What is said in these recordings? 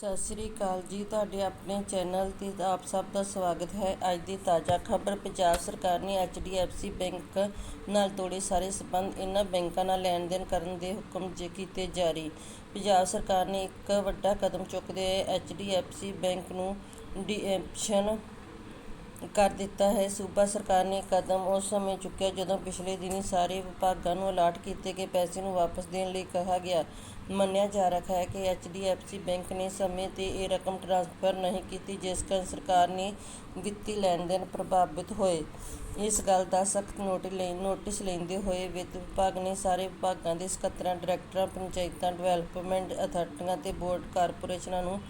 ਸਤਿ ਸ੍ਰੀ ਅਕਾਲ ਜੀ, ਤੁਹਾਡੇ ਆਪਣੇ ਚੈਨਲ ਤੇ ਆਪ ਸਭ ਦਾ ਸਵਾਗਤ ਹੈ। ਅੱਜ ਦੀ ਤਾਜ਼ਾ ਖਬਰ, ਪੰਜਾਬ ਸਰਕਾਰ ਨੇ ਐਚਡੀਐਫਸੀ ਬੈਂਕ ਨਾਲ ਤੋੜੇ ਸਾਰੇ ਸਬੰਧ ਇਹਨਾਂ ਬੈਂਕਾਂ ਨਾਲ ਲੈਣ ਦੇਣ ਕਰਨ ਦੇ ਹੁਕਮ ਜੇ ਕੀਤੇ ਜਾਰੀ। ਪੰਜਾਬ ਸਰਕਾਰ ਨੇ ਇੱਕ ਵੱਡਾ ਕਦਮ ਚੁੱਕਦੇ ਹੋਏ ਐਚਡੀਐਫਸੀ ਬੈਂਕ ਨੂੰ ਡੀਐਪਸ਼ਨ ਕਰ ਦਿੱਤਾ ਹੈ। ਸੂਬਾ ਸਰਕਾਰ ਨੇ ਇਹ ਕਦਮ ਉਸ ਸਮੇਂ ਚੁੱਕਿਆ ਜਦੋਂ ਪਿਛਲੇ ਦਿਨੀਂ ਸਾਰੇ ਵਿਭਾਗਾਂ ਨੂੰ ਅਲਾਟ ਕੀਤੇ ਗਏ ਪੈਸੇ ਨੂੰ ਵਾਪਸ ਦੇਣ ਲਈ ਕਿਹਾ ਗਿਆ। ਮੰਨਿਆ ਜਾ ਰਿਹਾ ਹੈ ਕਿ ਐਚਡੀਐਫਸੀ ਬੈਂਕ ਨੇ ਸਮੇਂ ਤੇ ਇਹ ਰਕਮ ਟ੍ਰਾਂਸਫਰ ਨਹੀਂ ਕੀਤੀ, ਜਿਸ ਕਾਰਨ ਸਰਕਾਰ ਨੇ ਵਿੱਤੀ ਲੈਣ ਦੇਣ ਪ੍ਰਭਾਵਿਤ ਹੋਏ। ਇਸ ਗੱਲ ਦਾ ਸਖਤ ਨੋਟਿਸ ਲੈ ਨੋਟਿਸ ਲੈਂਦੇ ਹੋਏ ਵਿੱਤ ਵਿਭਾਗ ਨੇ ਸਾਰੇ ਵਿਭਾਗਾਂ ਦੇ ਸਕੱਤਰਾਂ, ਡਾਇਰੈਕਟਰਾਂ, ਪੰਚਾਇਤਾਂ, ਡਿਵੈਲਪਮੈਂਟ ਅਥਾਰਟੀਆਂ ਅਤੇ ਬੋਰਡ ਕਾਰਪੋਰੇਸ਼ਨਾਂ ਨੂੰ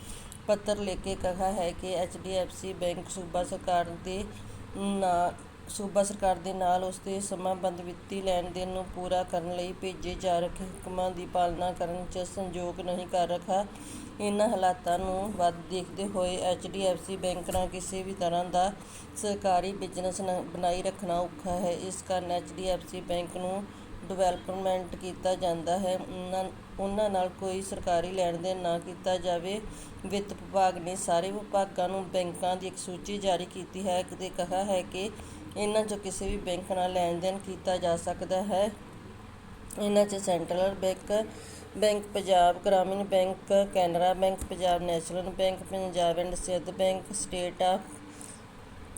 ਪੱਤਰ ਲਿਖ ਕੇ ਕਿਹਾ ਹੈ ਕਿ ਐਚਡੀਐਫਸੀ ਬੈਂਕ ਸੂਬਾ ਸਰਕਾਰ ਦੇ ਨਾ ਸੂਬਾ ਸਰਕਾਰ ਦੇ ਨਾਲ ਉਸ ਦੇ ਸਮਾਂਬੱਧ ਵਿੱਤੀ ਲੈਣ ਦੇਣ ਨੂੰ ਪੂਰਾ ਕਰਨ ਲਈ ਭੇਜੇ ਜਾ ਰਹੇ ਹੁਕਮਾਂ ਦੀ ਪਾਲਣਾ ਕਰਨ 'ਚ ਸੰਯੋਗ ਨਹੀਂ ਕਰ ਰਿਹਾ ਇਹਨਾਂ ਹਾਲਾਤਾਂ ਨੂੰ ਵੱਧ ਦੇਖਦੇ ਹੋਏ ਐਚਡੀਐਫਸੀ ਬੈਂਕ ਨਾਲ ਕਿਸੇ ਵੀ ਤਰ੍ਹਾਂ ਦਾ ਸਰਕਾਰੀ ਬਿਜ਼ਨਸ ਬਣਾਈ ਰੱਖਣਾ ਔਖਾ ਹੈ। ਇਸ ਕਾਰਨ ਐਚਡੀਐਫਸੀ ਬੈਂਕ ਨੂੰ ਡਿਵੈਲਪਮੈਂਟ ਕੀਤਾ ਜਾਂਦਾ ਹੈ। ਉਹਨਾਂ ਉਹਨਾਂ ਨਾਲ ਕੋਈ ਸਰਕਾਰੀ ਲੈਣ ਦੇਣ ਨਾ ਕੀਤਾ ਜਾਵੇ। ਵਿੱਤ ਵਿਭਾਗ ਨੇ ਸਾਰੇ ਵਿਭਾਗਾਂ ਨੂੰ ਬੈਂਕਾਂ ਦੀ ਇੱਕ ਸੂਚੀ ਜਾਰੀ ਕੀਤੀ ਹੈ ਅਤੇ ਕਿਹਾ ਹੈ ਕਿ ਇਹਨਾਂ 'ਚੋਂ ਕਿਸੇ ਵੀ ਬੈਂਕ ਨਾਲ ਲੈਣ ਦੇਣ ਕੀਤਾ ਜਾ ਸਕਦਾ ਹੈ। ਇਹਨਾਂ 'ਚ central bank bank Punjab Gramin bank, Canara bank, Punjab national bank, Punjab and Sindh bank, state of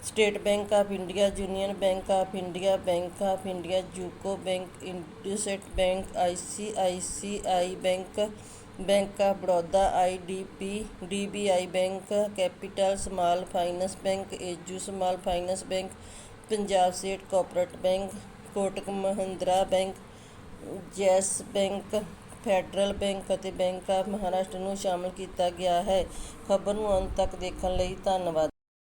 state bank of India, union bank of India, bank of India, UCO bank, IndusInd bank, I C I C I bank bank of Baroda, I D P, D B I bank, capital small finance bank, AU small finance bank, Punjab state cooperate bank, Kotak Mahindra bank yes bank, federal bank ਅਤੇ bank of Maharashtra ਨੂੰ ਸ਼ਾਮਲ ਕੀਤਾ ਗਿਆ ਹੈ। ਖਬਰ ਨੂੰ ਅੰਤ ਤੱਕ ਦੇਖਣ ਲਈ ਧੰਨਵਾਦ।